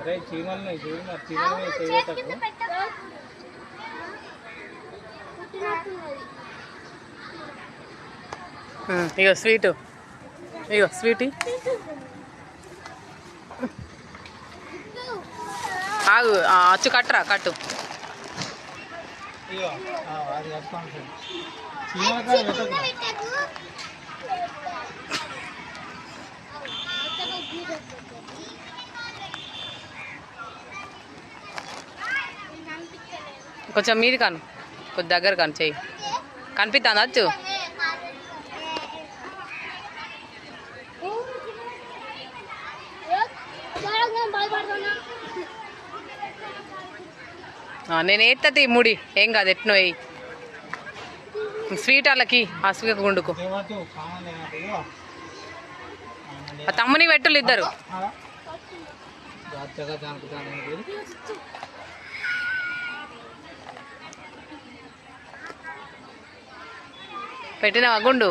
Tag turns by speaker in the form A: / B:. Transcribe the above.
A: అరే చీమల్ని చూడు మరి చీమల్ని చేయటకు
B: ఇగో స్వీటు. ఇగో స్వీట్. ఆగు ఆ, అచ్చు కట్టరా కట్టు.
A: ఇగో ఆ, అది కట్టుకోండి. సార్ చీమలకాయ పెట్టకు.
B: కొంచెం మీది కాను. కొంచెం దగ్గర కాను చెయ్యి.
C: కనిపిస్తాను
B: వచ్చు నేను ఎత్తది ముడి. ఏం కాదు ఎట్నో వేయి స్వీట్ వాళ్ళకి ఆ స్వీట్ గుండుకు తమ్ముని పెట్టులు ఇద్దరు. పెట్టినవా? గుండు.